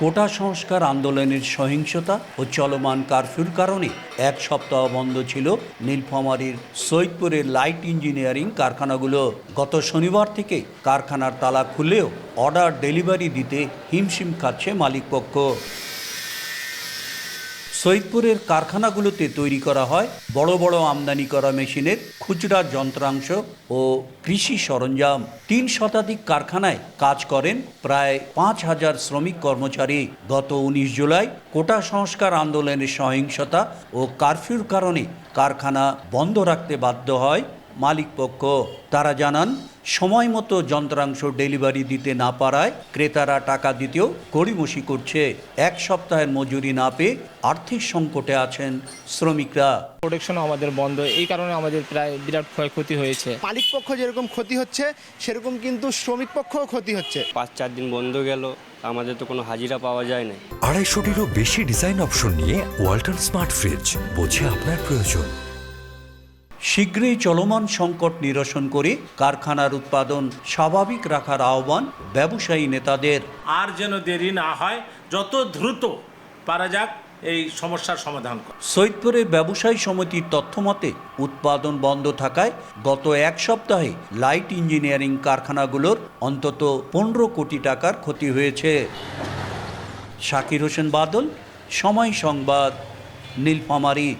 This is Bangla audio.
কোটা সংস্কার আন্দোলনের সহিংসতা ও চলমান কারফিউর কারণে এক সপ্তাহ বন্ধ ছিল নীলফামারীর সৈয়দপুরের লাইট ইঞ্জিনিয়ারিং কারখানাগুলো। গত শনিবার থেকে কারখানার তালা খুললেও অর্ডার ডেলিভারি দিতে হিমশিম খাচ্ছে মালিকপক্ষ। সৈয়দপুরের কারখানাগুলোতে তৈরি করা হয় বড় বড় আমদানি করা মেশিনের খুচরা যন্ত্রাংশ ও কৃষি সরঞ্জাম। তিন শতাধিক কারখানায় কাজ করেন প্রায় পাঁচ হাজার শ্রমিক কর্মচারী। গত উনিশ জুলাই কোটা সংস্কার আন্দোলনের সহিংসতা ও কারফিউর কারণে কারখানা বন্ধ রাখতে বাধ্য হয় মালিকপক্ষ তারা জানান সময় মতো যন্ত্রাংশ ডেলিভারি দিতে না পারায় ক্রেতারা টাকা দিতেও গড়িমসি করছে। এক সপ্তাহের মজুরি না পেয়ে আর্থিক সংকটে আছেন শ্রমিকরা। প্রোডাকশনও আমাদের বন্ধ এই কারণে আমাদের প্রায় বিরাট ক্ষয়ক্ষতি হয়েছে। মালিক পক্ষ যেরকম ক্ষতি হচ্ছে সেরকম কিন্তু শ্রমিক পক্ষও ক্ষতি হচ্ছে। পাঁচ চার দিন বন্ধ গেল আমাদের তো কোনো হাজিরা পাওয়া যায় না আড়াইশোটিরও বেশি ডিজাইন অপশন নিয়ে ওয়াল্টন স্মার্ট ফ্রিজ বোঝে আপনার প্রয়োজন। শীঘ্রই চলমান সংকট নিরসন করে কারখানার উৎপাদন স্বাভাবিক রাখার আহ্বান ব্যবসায়ী নেতাদের। আর যেন দেরি না হয় যত দ্রুত পারা যাক এই সমস্যার সমাধান করা। সৈয়দপুরের ব্যবসায়ী সমিতির তথ্যমতে উৎপাদন বন্ধ থাকায় গত এক সপ্তাহে লাইট ইঞ্জিনিয়ারিং কারখানাগুলোর অন্তত পনেরো কোটি টাকার ক্ষতি হয়েছে। শাকির হোসেন বাদল সময় সংবাদ নীলফামারী।